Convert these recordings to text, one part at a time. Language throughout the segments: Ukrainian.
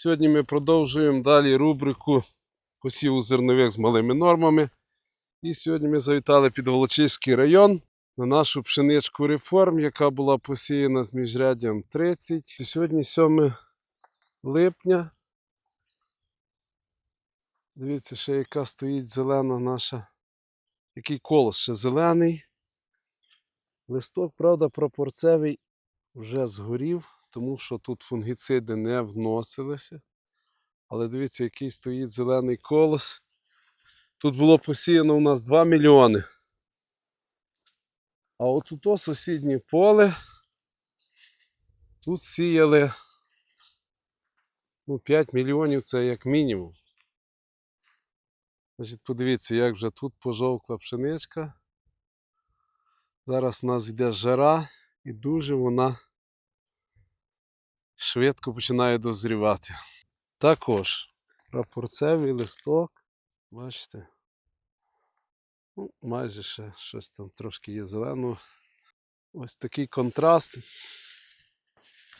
Сьогодні ми продовжуємо далі рубрику посіву зернових з малими нормами. І сьогодні ми завітали під Волочиський район на нашу пшеничку реформ, яка була посіяна з міжряддям 30. І сьогодні 7 липня. Дивіться, ще яка стоїть зелена наша. Який колос ще зелений. Листок, правда, пропорцевий вже згорів, тому що тут фунгіциди не вносилися. Але дивіться, який стоїть зелений колос. Тут було посіяно у нас 2 мільйони. А от тут сусіднє поле. Тут сіяли ну, 5 мільйонів це як мінімум. Значить, подивіться, як вже тут пожовкла пшеничка. Зараз у нас йде жара і дуже вона швидко починає дозрівати. Також прапорцевий листок, бачите, ну, майже ще щось там трошки є зеленого. Ось такий контраст.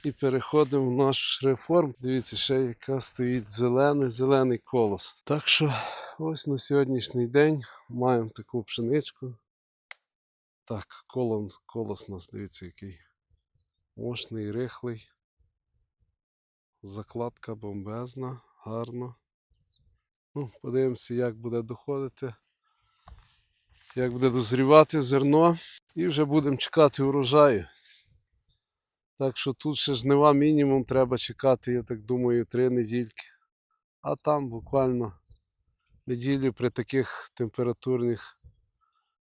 І переходимо в наш реформ. Дивіться, ще яка стоїть зелений, зелений колос. Так що ось на сьогоднішній день маємо таку пшеничку. Так, колос, колос у нас дивіться, який мощний, рихлий. Закладка бомбезна, гарно. Ну, подивимося, як буде доходити, як буде дозрівати зерно. І вже будемо чекати урожаю. Так що тут ще жнива мінімум треба чекати, я так думаю, три недільки. А там буквально неділю при таких температурних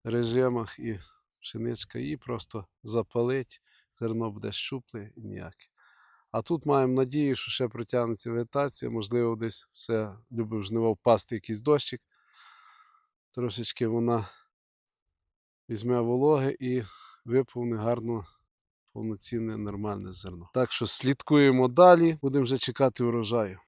режимах і пшеничка її просто запалить, зерно буде щупле і ніяке. А тут маємо надію, що ще протягнеться вегетація, можливо, десь все любив жниво впасти якийсь дощик. Трошечки вона візьме вологи і виповне гарно повноцінне нормальне зерно. Так що слідкуємо далі, будемо вже чекати урожаю.